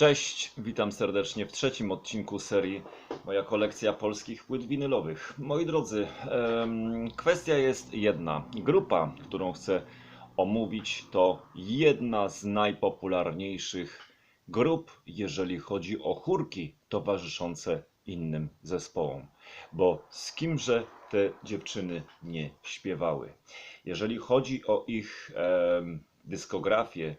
Cześć, witam serdecznie w trzecim odcinku serii Moja kolekcja polskich płyt winylowych. Moi drodzy, kwestia jest jedna. Grupa, którą chcę omówić, to jedna z najpopularniejszych grup, jeżeli chodzi o chórki towarzyszące innym zespołom. Bo z kimże te dziewczyny nie śpiewały? Jeżeli chodzi o ich dyskografię,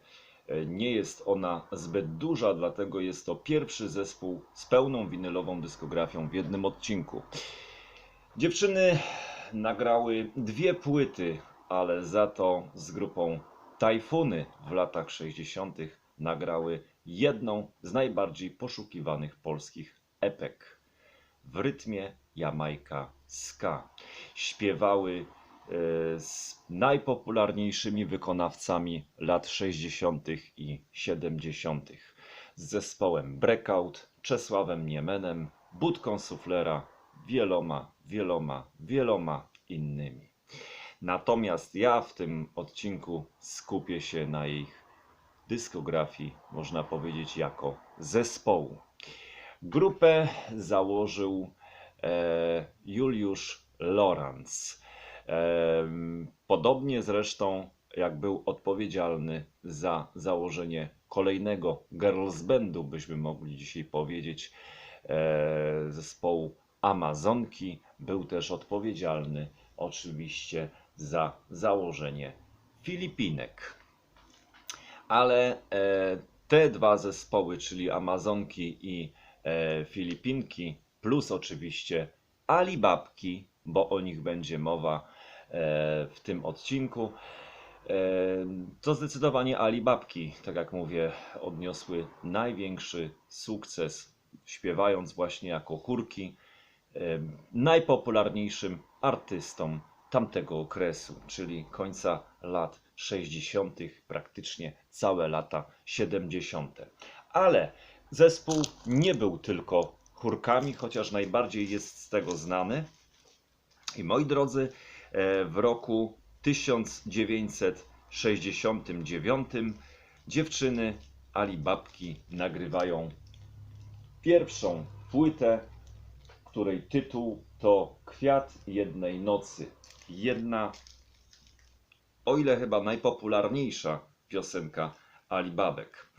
Nie jest ona zbyt duża, dlatego jest to pierwszy zespół z pełną winylową dyskografią w jednym odcinku. Dziewczyny nagrały dwie płyty, ale za to z grupą Tajfuny w latach 60. nagrały jedną z najbardziej poszukiwanych polskich epek. W rytmie Jamajka Ska. Śpiewały z najpopularniejszymi wykonawcami lat 60. i 70. z zespołem Breakout, Czesławem Niemenem, Budką Suflera, wieloma, wieloma, wieloma innymi. Natomiast ja w tym odcinku skupię się na ich dyskografii, można powiedzieć, jako zespołu. Grupę założył e, Juliusz Lorenz. Podobnie zresztą jak był odpowiedzialny za założenie kolejnego girls bandu, byśmy mogli dzisiaj powiedzieć, e, zespołu Amazonki, był też odpowiedzialny oczywiście za założenie Filipinek. Ale e, te dwa zespoły, czyli Amazonki i e, Filipinki, plus oczywiście Alibabki, bo o nich będzie mowa e, w tym odcinku. E, To zdecydowanie Alibabki, tak jak mówię, odniosły największy sukces, śpiewając właśnie jako chórki e, najpopularniejszym artystom tamtego okresu, czyli końca lat 60., praktycznie całe lata 70. Ale zespół nie był tylko chórkami, chociaż najbardziej jest z tego znany. I moi drodzy, e, w roku 1969 dziewczyny Alibabki nagrywają pierwszą płytę, której tytuł to Kwiat jednej nocy. Jedna, o ile chyba najpopularniejsza piosenka Alibabek.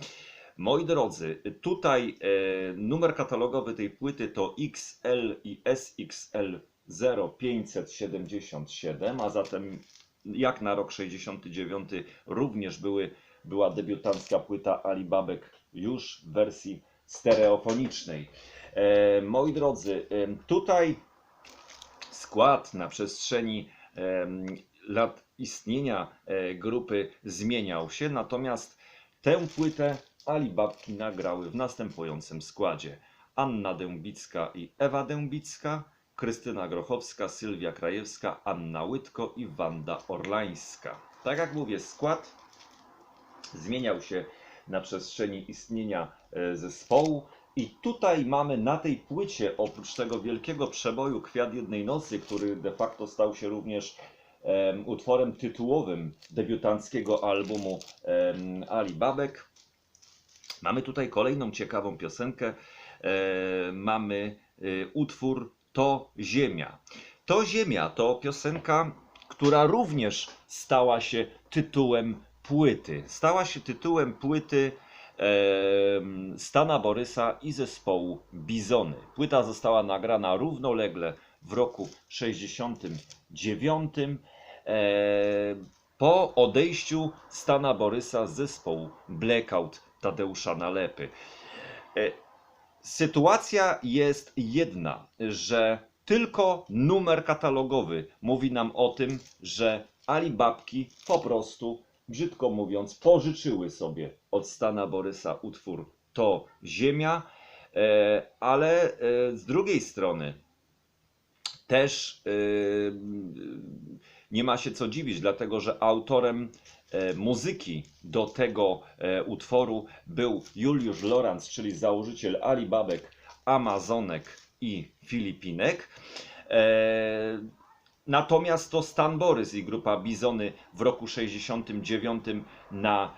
Moi drodzy, tutaj e, numer katalogowy tej płyty to XL i SXL 0577, a zatem jak na rok 69 również były, była debiutancka płyta Alibabek już w wersji stereofonicznej. E, moi drodzy, tutaj skład na przestrzeni em, lat istnienia e, grupy zmieniał się, natomiast tę płytę Alibabki nagrały w następującym składzie. Anna Dębicka i Ewa Dębicka, Krystyna Grochowska, Sylwia Krajewska, Anna Łydko i Wanda Orlańska. Tak jak mówię, skład zmieniał się na przestrzeni istnienia e, zespołu. I tutaj mamy na tej płycie, oprócz tego wielkiego przeboju Kwiat jednej nocy, który de facto stał się również em, utworem tytułowym debiutanckiego albumu em, Ali Babek, mamy tutaj kolejną ciekawą piosenkę. E, mamy e, utwór To Ziemia. To Ziemia to piosenka, która również stała się tytułem płyty. Stała się tytułem płyty em, Stana Borysa i zespołu Bizony. Płyta została nagrana równolegle w roku 69 e, po odejściu Stana Borysa z zespołu Blackout Tadeusza Nalepy. E, Sytuacja jest jedna, że tylko numer katalogowy mówi nam o tym, że Alibabki po prostu, brzydko mówiąc, pożyczyły sobie od Stana Borysa utwór To Ziemia, e, ale e, z drugiej strony też e, nie ma się co dziwić, dlatego że autorem muzyki do tego e, utworu był Juliusz Lorenz, czyli założyciel Alibabek, Amazonek i Filipinek. E, Natomiast to Stan Borys i grupa Bizony w roku 69 na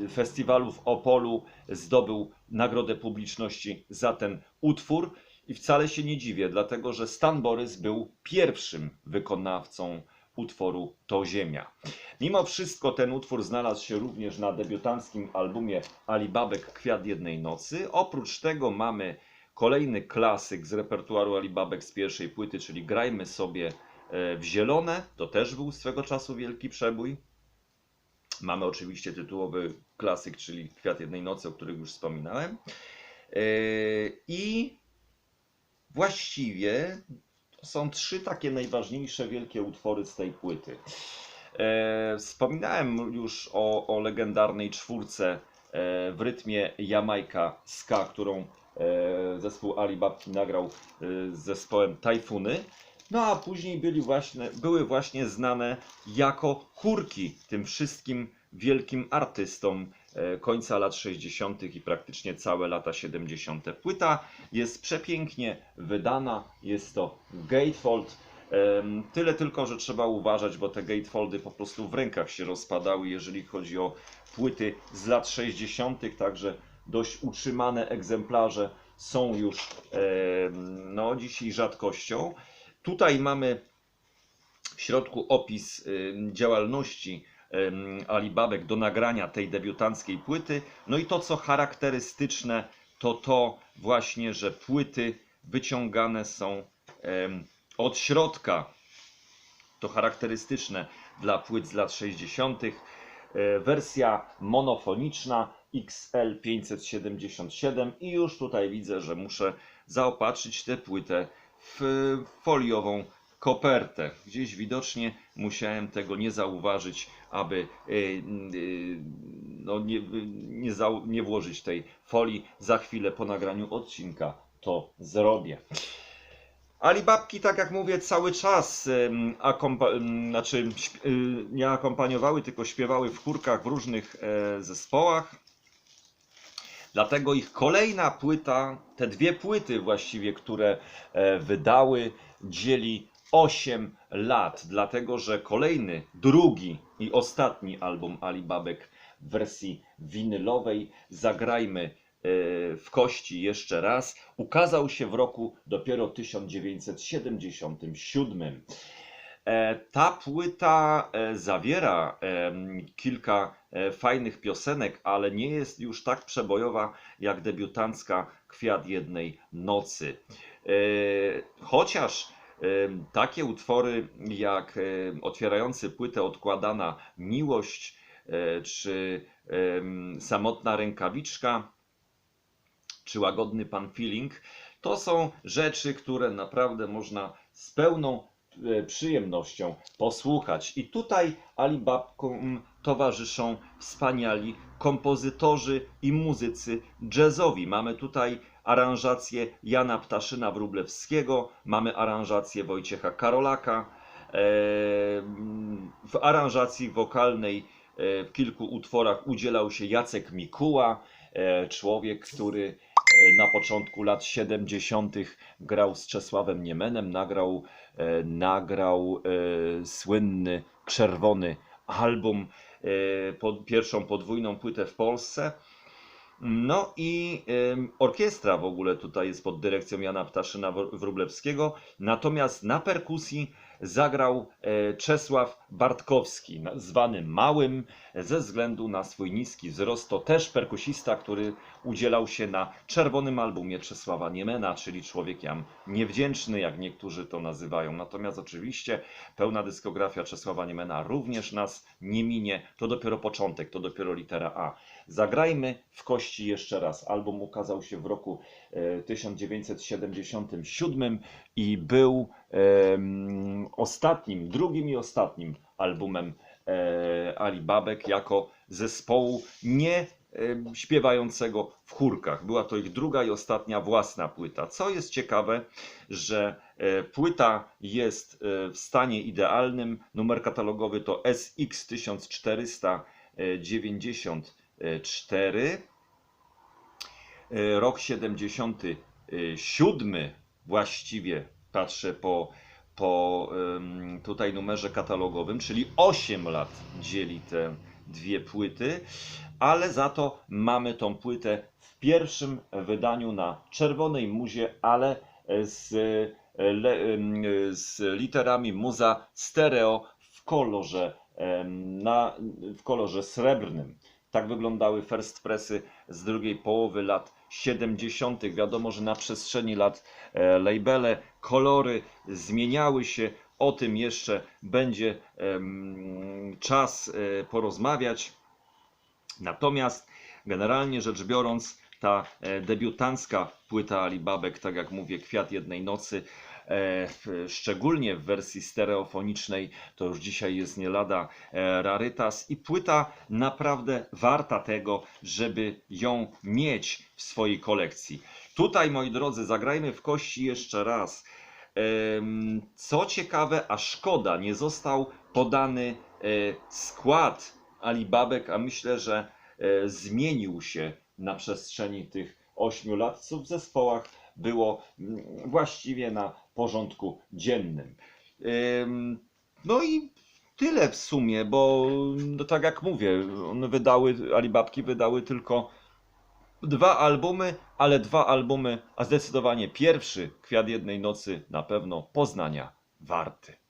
e, festiwalu w Opolu zdobył Nagrodę Publiczności za ten utwór. I wcale się nie dziwię, dlatego że Stan Borys był pierwszym wykonawcą utworu To Ziemia. Mimo wszystko ten utwór znalazł się również na debiutanckim albumie Alibabek Kwiat Jednej Nocy. Oprócz tego mamy kolejny klasyk z repertuaru Alibabek z pierwszej płyty, czyli Grajmy sobie e, w zielone. To też był swego czasu wielki przebój. Mamy oczywiście tytułowy klasyk, czyli Kwiat Jednej Nocy, o którym już wspominałem. E, I właściwie są trzy takie najważniejsze wielkie utwory z tej płyty. E, wspominałem już o, o legendarnej czwórce e, w rytmie Jamajka Ska, którą e, zespół Ali Babki nagrał z zespołem Tajfuny. No a później byli właśnie, były właśnie znane jako chórki tym wszystkim wielkim artystom końca lat 60. i praktycznie całe lata 70. Płyta jest przepięknie wydana, jest to gatefold. Tyle tylko, że trzeba uważać, bo te gatefoldy po prostu w rękach się rozpadały, jeżeli chodzi o płyty z lat 60., także dość utrzymane egzemplarze są już no, dzisiaj rzadkością. Tutaj mamy w środku opis działalności Alibabek do nagrania tej debiutanckiej płyty. No i to, co charakterystyczne, to to właśnie, że płyty wyciągane są od środka. To charakterystyczne dla płyt z lat 60. E, Wersja monofoniczna XL 577 i już tutaj widzę, że muszę zaopatrzyć tę płytę w foliową kopertę. Gdzieś widocznie musiałem tego nie zauważyć, aby e, e, no, nie, nie, zau- nie włożyć tej folii. Za chwilę po nagraniu odcinka to zrobię. Alibabki, tak jak mówię, cały czas akompa- znaczy, y, nie akompaniowały, tylko śpiewały w chórkach w różnych e, zespołach. Dlatego ich kolejna płyta, te dwie płyty właściwie, które e, wydały, dzieli 8 lat. Dlatego, że kolejny, drugi i ostatni album Alibabek w wersji winylowej Zagrajmy e, w kości jeszcze raz ukazał się w roku dopiero 1977. E, Ta płyta e, zawiera kilka fajnych piosenek, ale nie jest już tak przebojowa jak debiutancka Kwiat Jednej Nocy. Chociaż takie utwory jak otwierający płytę Odkładana Miłość e, czy Samotna Rękawiczka czy Łagodny Pan Feeling, to są rzeczy, które naprawdę można z pełną e, przyjemnością posłuchać. I tutaj Alibabkom towarzyszą wspaniali kompozytorzy i muzycy jazzowi. Mamy tutaj aranżację Jana Ptaszyna-Wróblewskiego, mamy aranżację Wojciecha Karolaka. E, W aranżacji wokalnej e, w kilku utworach udzielał się Jacek Mikuła, e, człowiek, który na początku lat 70. grał z Czesławem Niemenem, nagrał, nagrał słynny czerwony album, pod, pierwszą podwójną płytę w Polsce. No i orkiestra w ogóle tutaj jest pod dyrekcją Jana Ptaszyna-Wróblewskiego, natomiast na perkusji zagrał e, Czesław Bartkowski, zwany Małym ze względu na swój niski wzrost. To też perkusista, który udzielał się na czerwonym albumie Czesława Niemena, czyli Człowiek Jam Niewdzięczny, jak niektórzy to nazywają. Natomiast oczywiście pełna dyskografia Czesława Niemena również nas nie minie. To dopiero początek, to dopiero litera A. Zagrajmy w kości jeszcze raz. Album ukazał się w roku e, 1977 i był ostatnim, drugim i ostatnim albumem e, Ali Babek jako zespołu nie śpiewającego w chórkach. Była to ich druga i ostatnia własna płyta. Co jest ciekawe, że e, płyta jest w stanie idealnym. Numer katalogowy to SX 1490 4. E, rok 77 właściwie patrzę po, po tutaj numerze katalogowym, czyli 8 lat dzieli te dwie płyty, ale za to mamy tą płytę w pierwszym wydaniu na czerwonej muzie, ale z, le, z literami muza stereo w kolorze, na, w kolorze srebrnym. Tak wyglądały first pressy z drugiej połowy lat 70. Wiadomo, że na przestrzeni lat e, labele, kolory zmieniały się. O tym jeszcze będzie czas e, porozmawiać. Natomiast generalnie rzecz biorąc, ta e, debiutancka płyta Alibabek, tak jak mówię, Kwiat jednej nocy, szczególnie w wersji stereofonicznej, to już dzisiaj jest nie lada e, rarytas i płyta naprawdę warta tego, żeby ją mieć w swojej kolekcji. Tutaj, moi drodzy, zagrajmy w kości jeszcze raz. Co ciekawe, a szkoda, nie został podany e, skład Alibabek, a myślę, że e, zmienił się na przestrzeni tych 8 lat, co w zespołach było mm, właściwie na porządku dziennym. No i tyle w sumie, bo no tak jak mówię, one wydały, Alibabki wydały tylko dwa albumy, ale dwa albumy, a zdecydowanie pierwszy, Kwiat jednej nocy, na pewno Poznania warty.